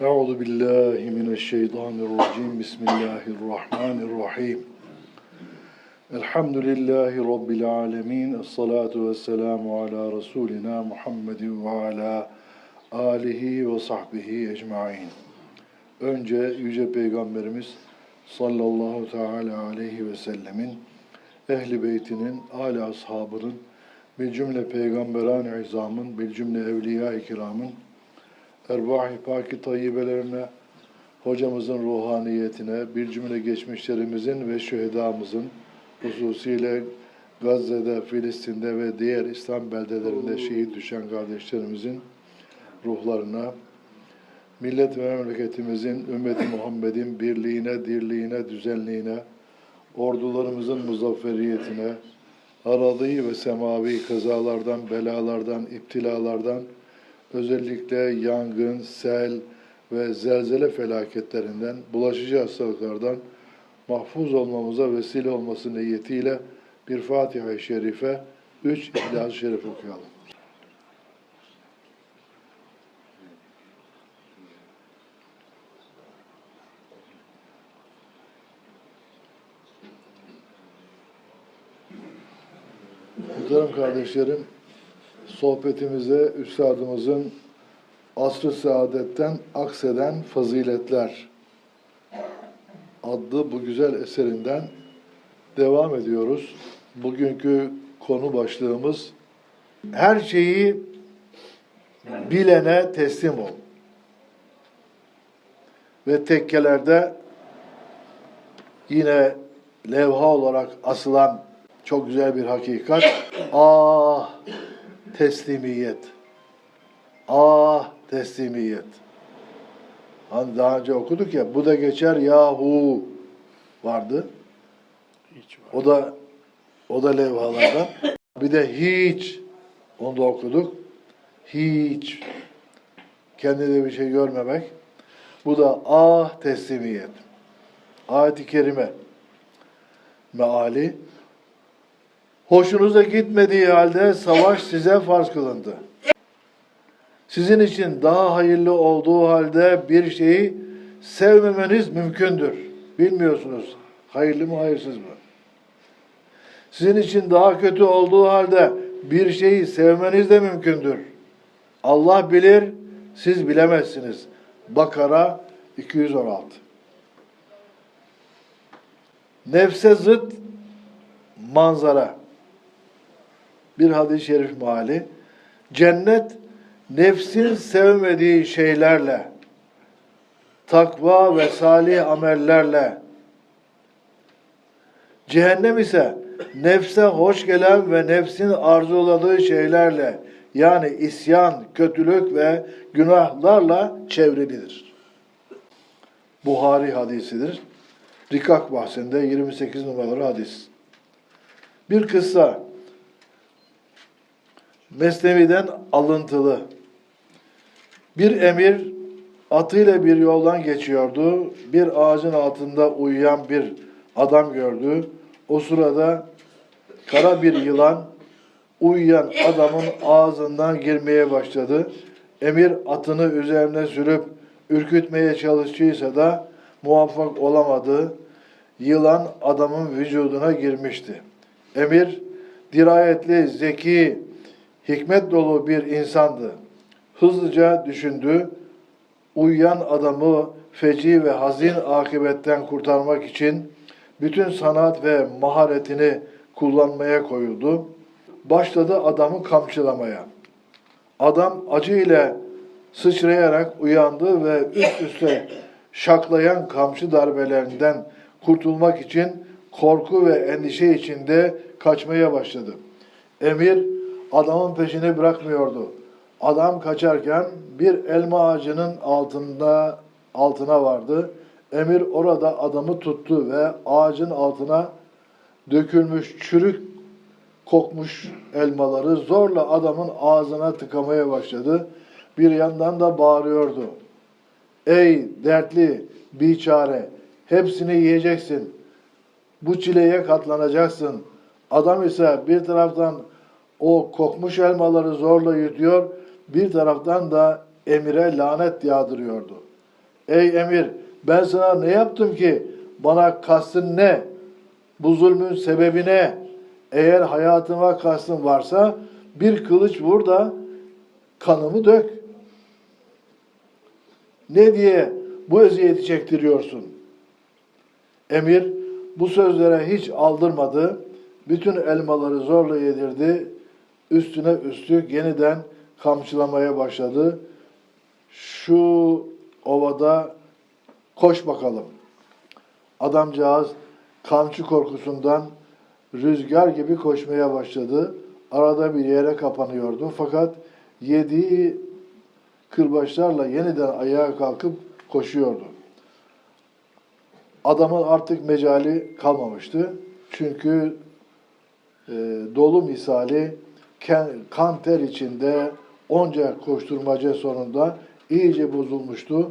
Euzu billahi mineşşeytanirracim. Bismillahirrahmanirrahim. Elhamdülillahi rabbil alamin. Essalatu vesselamu ala rasulina Muhammedin ve ala alihi ve sahbihi ecmaîn. Önce yüce peygamberimiz sallallahu teala aleyhi ve sellemin ehli beytinin, âli ashabının, bir cümle peygamberan-ı izamın, bir cümle evliya-i kiramın, ervah-ı pak-ı tayyibelerine, hocamızın ruhaniyetine, bir cümle geçmişlerimizin ve şühedamızın, hususiyle Gazze'de, Filistin'de ve diğer İslam beldelerinde şehit düşen kardeşlerimizin ruhlarına, millet ve memleketimizin, ümmeti Muhammed'in birliğine, dirliğine, düzenliğine, ordularımızın muzafferiyetine, aradığı ve semavi kazalardan, belalardan, iptilalardan, özellikle yangın, sel ve zelzele felaketlerinden, bulaşıcı hastalıklardan mahfuz olmamıza vesile olması niyetiyle bir Fatiha-i Şerife, üç İhlas-ı Şerif okuyalım. Muhterem kardeşlerim, sohbetimize Üstadımızın Asr-ı Saadet'ten akseden faziletler adlı bu güzel eserinden devam ediyoruz. Bugünkü konu başlığımız her şeyi bilene teslim ol. Ve tekkelerde yine levha olarak asılan çok güzel bir hakikat. Ah teslimiyet. Ah teslimiyet. Hani daha önce okuduk ya bu da geçer yahu vardı. O da o da levhalardan. Bir de hiç onu da okuduk. Hiç kendine bir şey görmemek. Bu da ah teslimiyet. Ayet-i kerime meali Hoşunuza gitmediği halde savaş size farz kılındı. Sizin için daha hayırlı olduğu halde bir şeyi sevmemeniz mümkündür. Bilmiyorsunuz hayırlı mı hayırsız mı? Sizin için daha kötü olduğu halde bir şeyi sevmeniz de mümkündür. Allah bilir, siz bilemezsiniz. Bakara 216 Nefse zıt manzara bir hadis-i şerif meali. Cennet nefsin sevmediği şeylerle, takva ve salih amellerle, cehennem ise nefse hoş gelen ve nefsin arzuladığı şeylerle, yani isyan, kötülük ve günahlarla çevrilidir. Buhari hadisidir. Rikak bahsinde 28 numaralı hadis. Bir kıssa Mesnevi'den alıntılı. Bir emir atıyla bir yoldan geçiyordu. Bir ağacın altında uyuyan bir adam gördü. O sırada kara bir yılan uyuyan adamın ağzından girmeye başladı. Emir atını üzerine sürüp ürkütmeye çalıştıysa da muvaffak olamadı. Yılan adamın vücuduna girmişti. Emir dirayetli, zeki, hikmet dolu bir insandı. Hızlıca düşündü. Uyuyan adamı feci ve hazin akibetten kurtarmak için bütün sanat ve maharetini kullanmaya koyuldu. Başladı adamı kamçılamaya. Adam acı ile sıçrayarak uyandı ve üst üste şaklayan kamçı darbelerinden kurtulmak için korku ve endişe içinde kaçmaya başladı. Emir adamın peşini bırakmıyordu. Adam kaçarken bir elma ağacının altında altına vardı. Emir orada adamı tuttu ve ağacın altına dökülmüş çürük kokmuş elmaları zorla adamın ağzına tıkamaya başladı. Bir yandan da bağırıyordu. Ey dertli, biçare, hepsini yiyeceksin. Bu çileye katlanacaksın. Adam ise bir taraftan o kokmuş elmaları zorla yutuyor, bir taraftan da emire lanet yağdırıyordu. Ey emir ben sana ne yaptım ki bana kastın ne? Bu zulmün sebebi ne? Eğer hayatıma kastın varsa bir kılıç vur da kanımı dök. Ne diye bu eziyeti çektiriyorsun? Emir bu sözlere hiç aldırmadı. Bütün elmaları zorla yedirdi. Üstüne üstlük yeniden kamçılamaya başladı. Şu ovada koş bakalım. Adamcağız kamçı korkusundan rüzgar gibi koşmaya başladı. Arada bir yere kapanıyordu. Fakat yediği kırbaçlarla yeniden ayağa kalkıp koşuyordu. Adamın artık mecali kalmamıştı. Çünkü e, dolu misali kan ter içinde onca koşturmaca sonunda iyice bozulmuştu.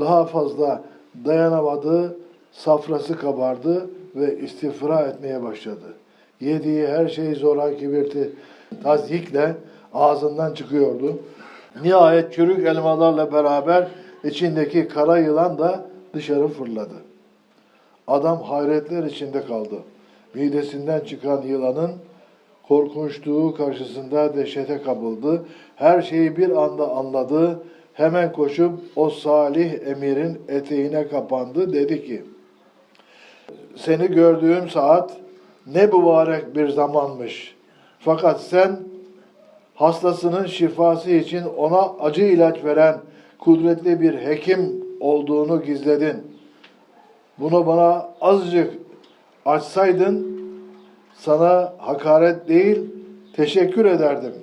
Daha fazla dayanamadı, safrası kabardı ve istifra etmeye başladı. Yediği her şey zoraki bir tazyikle ağzından çıkıyordu. Nihayet çürük elmalarla beraber içindeki kara yılan da dışarı fırladı. Adam hayretler içinde kaldı. Midesinden çıkan yılanın korkunçluğu karşısında dehşete kapıldı. Her şeyi bir anda anladı. Hemen koşup o salih emirin eteğine kapandı. Dedi ki, seni gördüğüm saat ne mübarek bir zamanmış. Fakat sen hastasının şifası için ona acı ilaç veren kudretli bir hekim olduğunu gizledin. Bunu bana azıcık açsaydın sana hakaret değil teşekkür ederdim.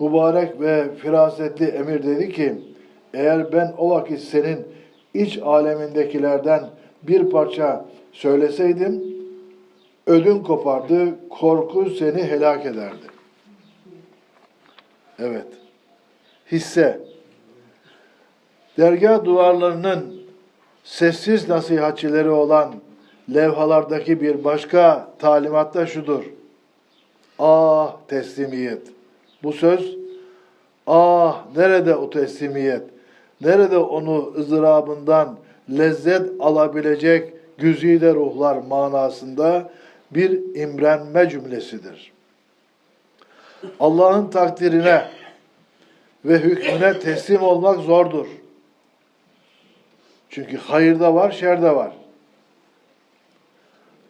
Mübarek ve firasetli emir dedi ki eğer ben o vakit senin iç alemindekilerden bir parça söyleseydim ödün kopardı, korku seni helak ederdi. Evet. Hisse. Dergah duvarlarının sessiz nasihatçileri olan levhalardaki bir başka talimat da şudur. Ah teslimiyet. Bu söz ah nerede o teslimiyet? Nerede onu ızdırabından lezzet alabilecek güzide ruhlar manasında bir imrenme cümlesidir. Allah'ın takdirine ve hükmüne teslim olmak zordur. Çünkü hayırda var, şerde var.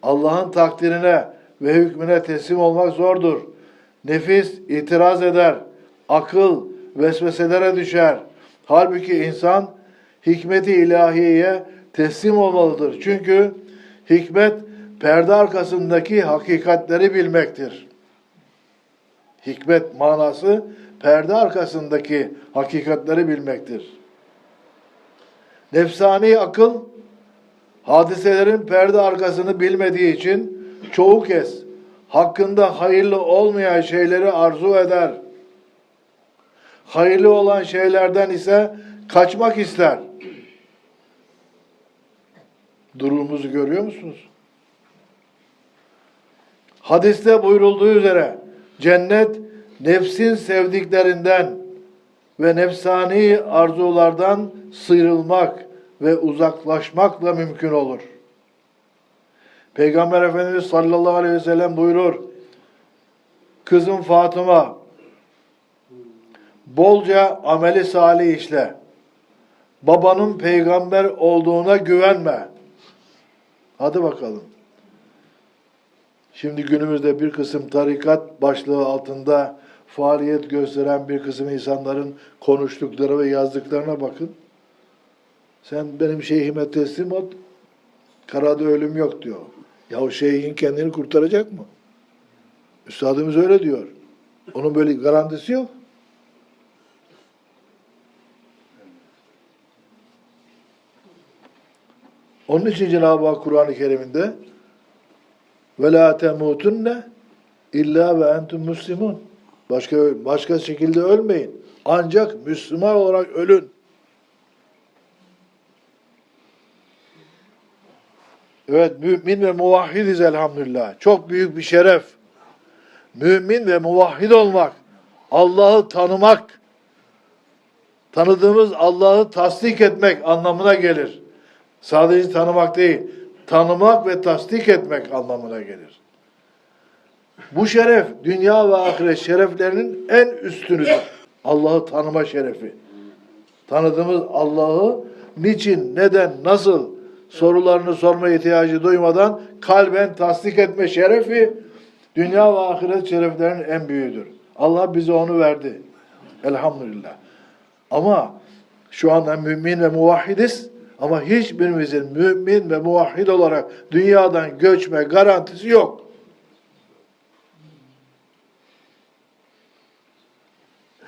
Allah'ın takdirine ve hükmüne teslim olmak zordur. Nefis itiraz eder, akıl vesveselere düşer. Halbuki insan hikmeti ilahiyeye teslim olmalıdır. Çünkü hikmet perde arkasındaki hakikatleri bilmektir. Hikmet manası perde arkasındaki hakikatleri bilmektir. Nefsani akıl hadiselerin perde arkasını bilmediği için çoğu kez hakkında hayırlı olmayan şeyleri arzu eder. Hayırlı olan şeylerden ise kaçmak ister. Durumumuzu görüyor musunuz? Hadiste buyurulduğu üzere cennet nefsin sevdiklerinden ve nefsani arzulardan sıyrılmak ve uzaklaşmakla mümkün olur. Peygamber Efendimiz sallallahu aleyhi ve sellem buyurur. Kızım Fatıma bolca ameli salih işle. Babanın peygamber olduğuna güvenme. Hadi bakalım. Şimdi günümüzde bir kısım tarikat başlığı altında faaliyet gösteren bir kısım insanların konuştukları ve yazdıklarına bakın. Sen benim şeyhime teslim ol, karada ölüm yok diyor. Ya şeyhin kendini kurtaracak mı? Üstadımız öyle diyor. Onun böyle garantisi yok. Onun için Cenab-ı Hak Kur'an-ı Kerim'inde ve la temutunne illa ve entum muslimun. Başka başka şekilde ölmeyin. Ancak Müslüman olarak ölün. Evet mümin ve muvahhidiz elhamdülillah. Çok büyük bir şeref. Mümin ve muvahhid olmak. Allah'ı tanımak. Tanıdığımız Allah'ı tasdik etmek anlamına gelir. Sadece tanımak değil, tanımak ve tasdik etmek anlamına gelir. Bu şeref dünya ve ahiret şereflerinin en üstünüdür. Allah'ı tanıma şerefi. Tanıdığımız Allah'ı niçin, neden, nasıl sorularını sorma ihtiyacı duymadan kalben tasdik etme şerefi dünya ve ahiret şereflerinin en büyüğüdür. Allah bize onu verdi. Elhamdülillah. Ama şu anda mümin ve muvahhidiz ama hiçbirimizin mümin ve muvahhid olarak dünyadan göçme garantisi yok.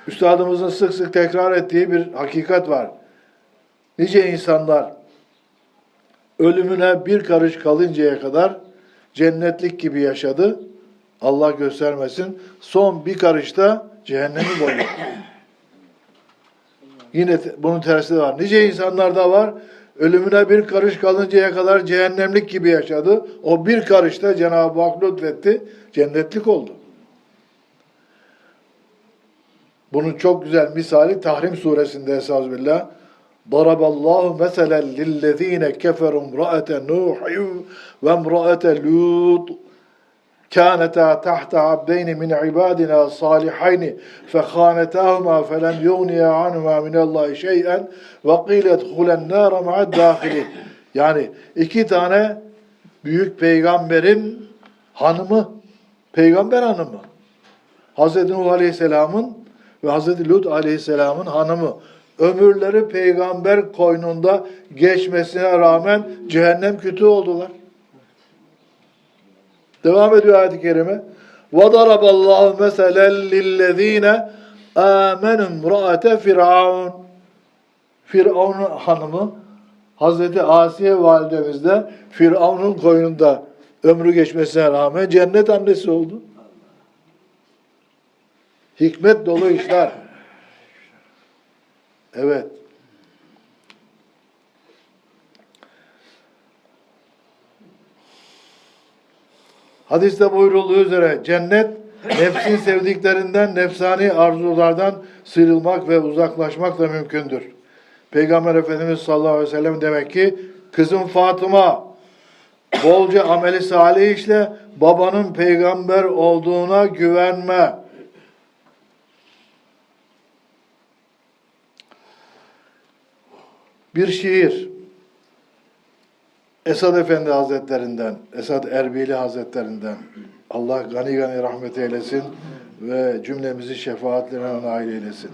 Üstadımızın sık sık tekrar ettiği bir hakikat var. Nice insanlar ölümüne bir karış kalıncaya kadar cennetlik gibi yaşadı. Allah göstermesin. Son bir karışta cehennemi boyladı. Yine bunun tersi de var. Nice insanlar da var. Ölümüne bir karış kalıncaya kadar cehennemlik gibi yaşadı. O bir karışta Cenab-ı Hak lütfetti. Cennetlik oldu. Bunun çok güzel misali Tahrim suresinde Estağfirullah. ضرب الله مثلا للذين كفروا امرأة نوح وامرأة لوط كانتا تحت عبدين من عبادنا صالحين فخانتاهما فلم يغنيا عنهما من الله شيئا وقيل ادخلا النار مع الداخلين yani iki tane büyük peygamberin hanımı peygamber hanımı Hazreti Nuh Aleyhisselam'ın ve Hazreti Lut Aleyhisselam'ın hanımı ömürleri peygamber koynunda geçmesine rağmen cehennem kütüğü oldular. Devam ediyor ayet-i kerime. وَضَرَبَ اللّٰهُ مَثَلًا لِلَّذ۪ينَ آمَنُوا امْرَأَةَ فِرْعَوْنَ Firavun'un hanımı Hazreti Asiye validemiz de Firavun'un koynunda ömrü geçmesine rağmen cennet annesi oldu. Hikmet dolu işler. Evet. Hadiste buyurulduğu üzere cennet nefsin sevdiklerinden, nefsani arzulardan sıyrılmak ve uzaklaşmak da mümkündür. Peygamber Efendimiz sallallahu aleyhi ve sellem demek ki kızım Fatıma bolca ameli salih işle babanın peygamber olduğuna güvenme. Bir şiir Esad Efendi Hazretlerinden, Esad Erbili Hazretlerinden Allah gani gani rahmet eylesin ve cümlemizi şefaatlerine nail eylesin.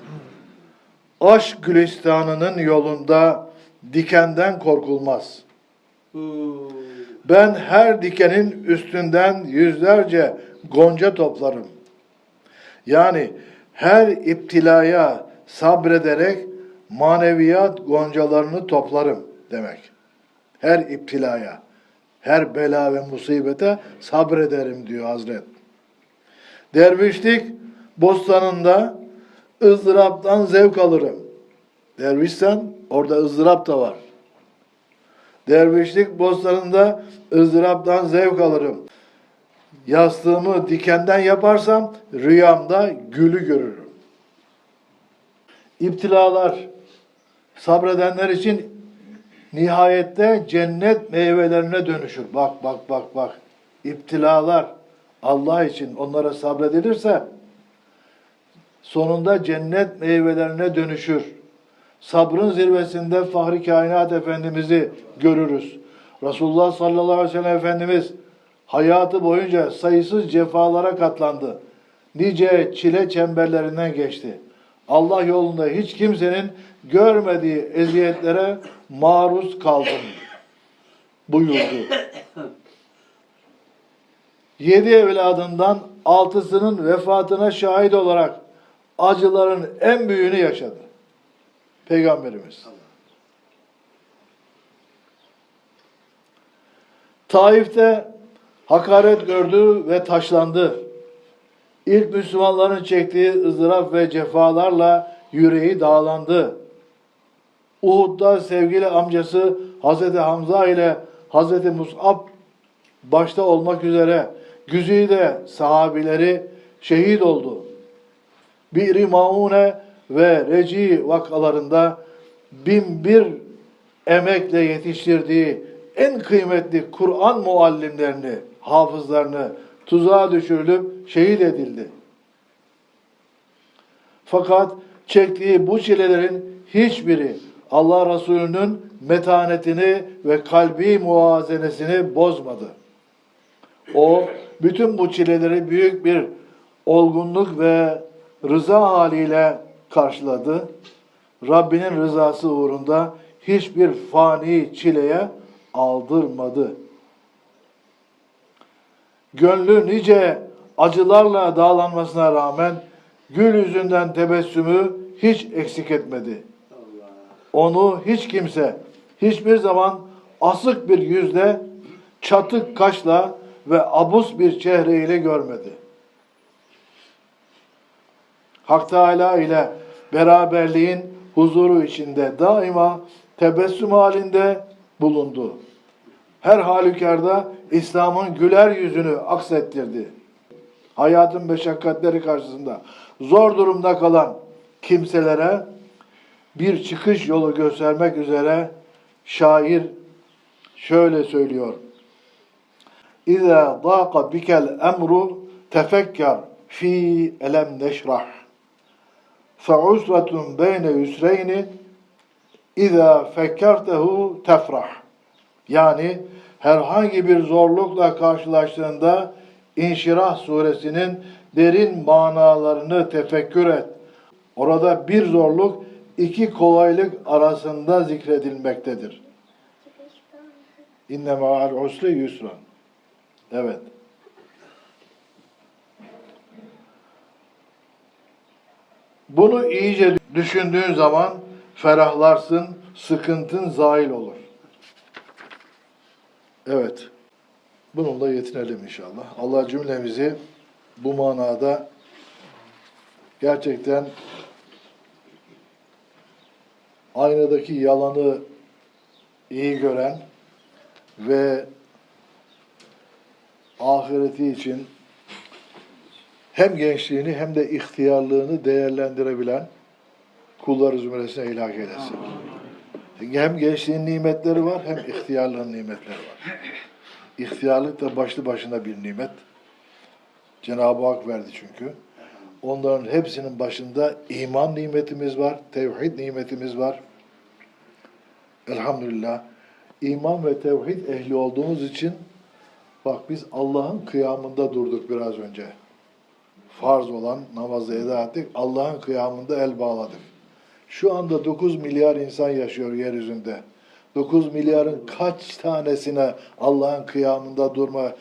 Aşk gülistanının yolunda dikenden korkulmaz. Ben her dikenin üstünden yüzlerce gonca toplarım. Yani her iptilaya sabrederek maneviyat goncalarını toplarım demek. Her iptilaya, her bela ve musibete sabrederim diyor Hazret. Dervişlik bostanında ızdıraptan zevk alırım. Dervişsen orada ızdırap da var. Dervişlik bostanında ızdıraptan zevk alırım. Yastığımı dikenden yaparsam rüyamda gülü görürüm. İptilalar sabredenler için nihayette cennet meyvelerine dönüşür. Bak bak bak bak. İptilalar Allah için onlara sabredilirse sonunda cennet meyvelerine dönüşür. Sabrın zirvesinde Fahri Kainat Efendimiz'i görürüz. Resulullah sallallahu aleyhi ve sellem Efendimiz hayatı boyunca sayısız cefalara katlandı. Nice çile çemberlerinden geçti. Allah yolunda hiç kimsenin görmediği eziyetlere maruz kaldım buyurdu. Yedi evladından altısının vefatına şahit olarak acıların en büyüğünü yaşadı. Peygamberimiz. Taif'te hakaret gördü ve taşlandı. İlk Müslümanların çektiği ızdırap ve cefalarla yüreği dağlandı. Uhud'da sevgili amcası Hazreti Hamza ile Hazreti Mus'ab başta olmak üzere güzide sahabileri şehit oldu. Bir-i Maune ve reci vakalarında bin bir emekle yetiştirdiği en kıymetli Kur'an muallimlerini, hafızlarını tuzağa düşürülüp şehit edildi. Fakat çektiği bu çilelerin hiçbiri Allah Resulü'nün metanetini ve kalbi muazenesini bozmadı. O bütün bu çileleri büyük bir olgunluk ve rıza haliyle karşıladı. Rabbinin rızası uğrunda hiçbir fani çileye aldırmadı. Gönlü nice acılarla dağlanmasına rağmen gül yüzünden tebessümü hiç eksik etmedi. Onu hiç kimse hiçbir zaman asık bir yüzle, çatık kaşla ve abus bir çehreyle görmedi. Hak Teala ile beraberliğin huzuru içinde daima tebessüm halinde bulundu. Her halükarda İslam'ın güler yüzünü aksettirdi. Hayatın meşakkatleri karşısında zor durumda kalan kimselere bir çıkış yolu göstermek üzere şair şöyle söylüyor. İza daqa bikel emru tefekkar fi elem neşrah. Fe'usratun beyne yusreyni İza fekkertehu tefrah. Yani herhangi bir zorlukla karşılaştığında İnşirah suresinin derin manalarını tefekkür et. Orada bir zorluk iki kolaylık arasında zikredilmektedir. İnne ma'al usri yusran. Evet. Bunu iyice düşündüğün zaman ferahlarsın, sıkıntın zail olur. Evet. Bununla yetinelim inşallah. Allah cümlemizi bu manada gerçekten aynadaki yalanı iyi gören ve ahireti için hem gençliğini hem de ihtiyarlığını değerlendirebilen kulları zümresine ilhak eylesin. Çünkü hem gençliğin nimetleri var hem ihtiyarlığın nimetleri var. İhtiyarlık da başlı başına bir nimet. Cenab-ı Hak verdi çünkü. Onların hepsinin başında iman nimetimiz var, tevhid nimetimiz var. Elhamdülillah. İman ve tevhid ehli olduğumuz için bak biz Allah'ın kıyamında durduk biraz önce. Farz olan namazı eda ettik. Allah'ın kıyamında el bağladık. Şu anda 9 milyar insan yaşıyor yeryüzünde. 9 milyarın kaç tanesine Allah'ın kıyamında durma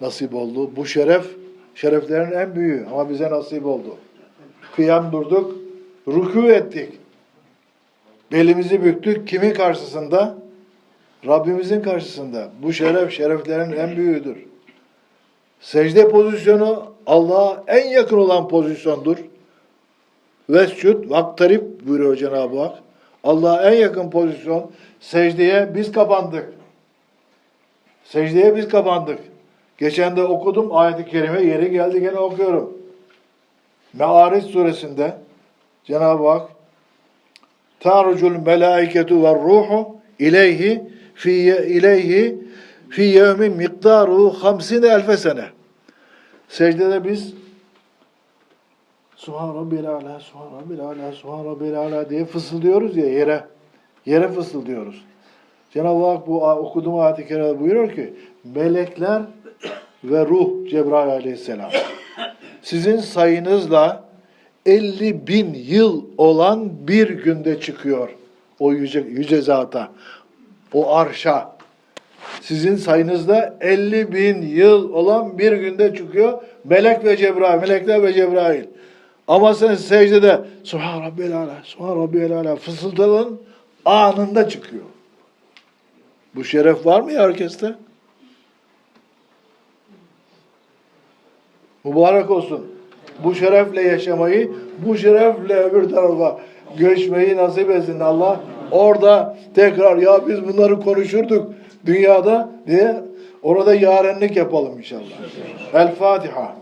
nasip oldu? Bu şeref, şereflerin en büyüğü ama bize nasip oldu. Kıyam durduk, rükû ettik. Belimizi büktük. Kimin karşısında? Rabbimizin karşısında. Bu şeref, şereflerin en büyüğüdür. Secde pozisyonu Allah'a en yakın olan pozisyondur. Vescud, vaktarip buyuruyor Cenab-ı Hak. Allah'a en yakın pozisyon. Secdeye biz kapandık. Secdeye biz kapandık. Geçen de okudum ayet-i kerime yeri geldi gene okuyorum. Me'ariz suresinde Cenab-ı Hak Tarucul melaiketu ve ruhu ileyhi fi ileyhi fi yevmin miktaru 50 elfe sene. Secdede biz Subhan Rabbil Ala, Subhan Rabbil Ala, Subhan Rabbil Ala diye fısıldıyoruz ya yere. Yere fısıldıyoruz. Cenab-ı Hak bu okuduğum ayet-i kerimede buyuruyor ki melekler ve ruh Cebrail aleyhisselam sizin sayınızla 50 bin yıl olan bir günde çıkıyor o yüce, yüce zata, o arşa. Sizin sayınızda 50 bin yıl olan bir günde çıkıyor melek ve Cebrail, melekler ve Cebrail. Ama sen secdede Subhan Rabbil Ala, Subhan Rabbil Ala fısıldadın anında çıkıyor. Bu şeref var mı ya herkeste? Mübarek olsun. Bu şerefle yaşamayı, bu şerefle öbür tarafa göçmeyi nasip etsin Allah. Orada tekrar ya biz bunları konuşurduk dünyada diye orada yarenlik yapalım inşallah. El Fatiha.